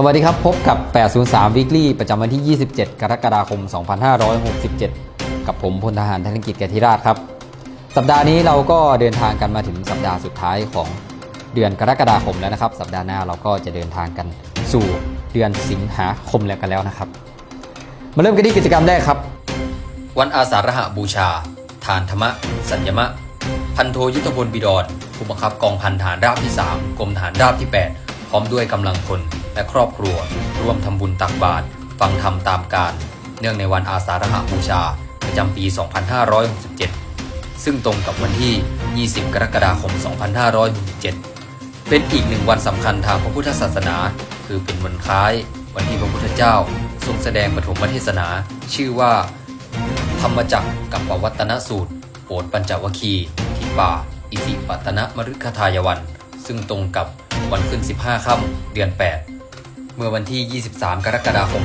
สวัสดีครับ พบกับ 803 Weekly ประจำวันที่ 27 กรกฎาคม 2567 กับผมพลทหารธนกิจแกทิราชครับ สัปดาห์นี้เราก็เดินทางกันมาถึงสัปดาห์สุดท้ายของเดือนกรกฎาคมแล้วนะครับ สัปดาห์หน้าเราก็จะเดินทางกันสู่เดือนสิงหาคมแล้วกันแล้วนะครับ มาเริ่มกันที่กิจกรรมแรกครับ วันอาสาฬหบูชา ทานธรรมะ สัญญมะ พันโทยุทธพลบิดรผู้บังคับกองพันฐานราบที่ 3 กรมฐานราบที่ 8 พร้อมด้วยกำลังพล และครอบครัว ร่วมทำบุญตักบาตรฟังธรรมตามการ เนื่องในวันอาสาฬหบูชา ประจำปี 2567 ซึ่งตรงกับวันที่ 20 กรกฎาคม 2567 เป็นอีกหนึ่งวันสำคัญทางพระพุทธศาสนา คือเป็นวันคล้าย วันที่พระพุทธเจ้า ทรงแสดงปฐมเทศนา ชื่อว่า ธรรมจักรกับปวัตนสูตรโปรดปัญจวคีที่ป่าอิสิปัตนมฤคทายวัน ซึ่งตรงกับวันขึ้น 15 ค่ำเดือน 8 เมื่อวันที่ 23 กรกฎาคม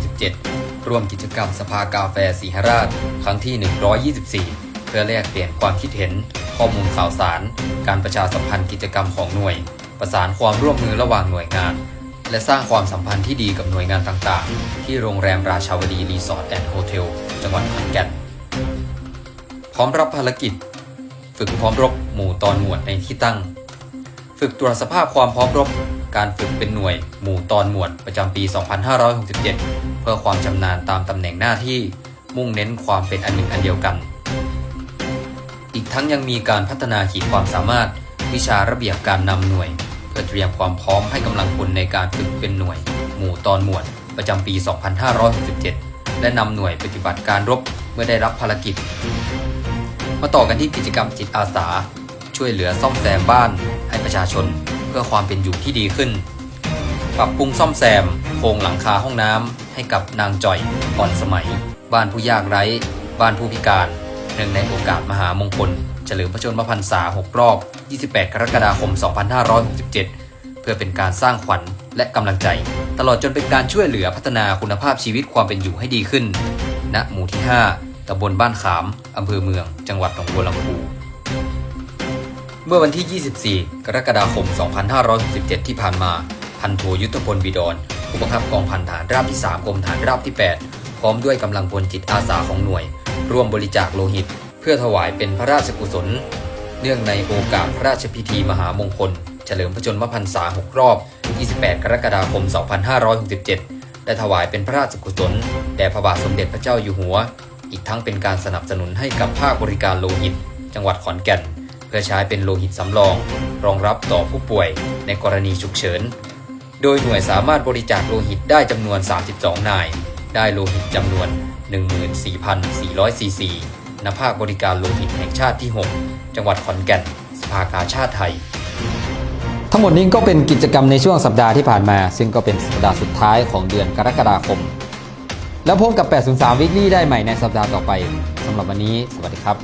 2567 ร่วมกิจกรรมสภากาแฟสีหราช ครั้งที่ 124 เพื่อแลกเปลี่ยนความคิดเห็น ข้อมูลข่าวสาร การประชาสัมพันธ์กิจกรรมของหน่วย ประสานความร่วมมือระหว่างหน่วยงาน และสร้างความสัมพันธ์ที่ดีกับหน่วยงานต่างๆ ที่โรงแรมราชาวดีรีสอร์ทแอนด์โฮเทล จังหวัดขอนแก่น พร้อมรับภารกิจ ฝึกพร้อมรบหมู่ตอนหมวดในที่ตั้ง ฝึกตรวจสภาพความพร้อมรบ การฝึกเป็นหน่วย หมู่ตอนหมวดประจำปี 2567 เพื่อความชำนาญตามตำแหน่งหน้าที่มุ่งเน้นความเป็นอันหนึ่งอันเดียวกัน อีกทั้งยังมีการพัฒนาขีดความสามารถ วิชาระเบียบการนำหน่วย เพื่อเตรียมความพร้อมให้กำลังพลในการฝึกเป็นหน่วย หมู่ตอนหมวด ประจำปี 2567 และนำหน่วยปฏิบัติการรบเมื่อได้รับภารกิจ มาต่อกันที่กิจกรรมจิตอาสา ช่วยเหลือซ่อมแซมบ้านให้ประชาชนเพื่อความเป็นอยู่ที่ดีขึ้น ปรับปรุงซ่อมแซมโครงหลังคาห้องน้ำให้กับนางจ่อยอ่อนสมัย บ้านผู้ยากไร้ บ้านผู้พิการเนื่องในโอกาสมหามงคล เฉลิมพระชนมพรรษา 6 รอบ 28 กรกฎาคม 2567 เพื่อเป็นการสร้างขวัญและกำลังใจ ตลอดจนเป็นการช่วยเหลือพัฒนาคุณภาพชีวิตความเป็นอยู่ให้ดีขึ้นณหมู่ที่ 5ตำบลบ้านขาม อำเภอเมือง จังหวัดหนองบัวลำพู เมื่อวันที่ 24 กรกฎาคม 2567 ที่ผ่านมา พันโทยุทธพลบิดรผู้บังคับกองพันฐานราบที่ 3กรมฐานราบที่ 8 พร้อมด้วยกำลังพลจิตอาสาของหน่วย ร่วมบริจาคโลหิต เพื่อถวายเป็นพระราชกุศล เนื่องในโอกาสพระราชพิธีมหามงคล เฉลิมพระชนมพรรษา 6 รอบ 28 กรกฎาคม 2567 และถวายเป็นพระราชกุศล แด่พระบาทสมเด็จพระเจ้าอยู่หัว อีกทั้งเป็นการสนับสนุนให้กับภาคบริการโลหิต จังหวัดขอนแก่น เพื่อใช้เป็นโลหิตสำรอง รองรับต่อผู้ป่วยในกรณีฉุกเฉิน โดยหน่วยสามารถบริจาคโลหิตได้จำนวน 32 นาย ได้โลหิตจำนวน 14,400ซีซีณภาคบริการโลหิตแห่งชาติที่ 6 จังหวัดขอนแก่น สภากาชาติไทย ทั้งหมดนี้ก็เป็นกิจกรรมในช่วงสัปดาห์ที่ผ่านมา ซึ่งก็เป็นสัปดาห์สุดท้ายของเดือนกรกฎาคม แล้วพบกับ 803 Weekly ได้ใหม่ในสัปดาห์ต่อไปสำหรับวันนี้ สวัสดีครับ